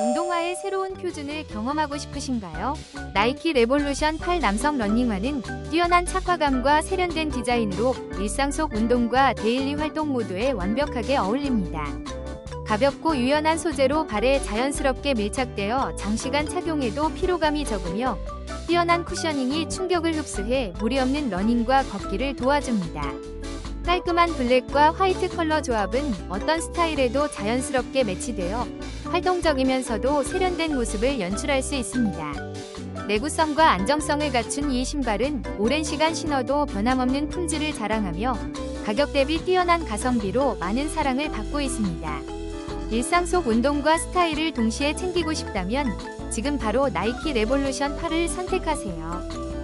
운동화의 새로운 표준을 경험하고 싶으신가요? 나이키 레볼루션 8 남성 러닝화는 뛰어난 착화감과 세련된 디자인으로 일상 속 운동과 데일리 활동 모두에 완벽하게 어울립니다. 가볍고 유연한 소재로 발에 자연스럽게 밀착되어 장시간 착용해도 피로감이 적으며 뛰어난 쿠셔닝이 충격을 흡수해 무리 없는 러닝과 걷기를 도와줍니다. 깔끔한 블랙과 화이트 컬러 조합은 어떤 스타일에도 자연스럽게 매치되어 활동적이면서도 세련된 모습을 연출할 수 있습니다. 내구성과 안정성을 갖춘 이 신발은 오랜 시간 신어도 변함없는 품질을 자랑하며 가격 대비 뛰어난 가성비로 많은 사랑을 받고 있습니다. 일상 속 운동과 스타일을 동시에 챙기고 싶다면 지금 바로 나이키 레볼루션 8을 선택하세요.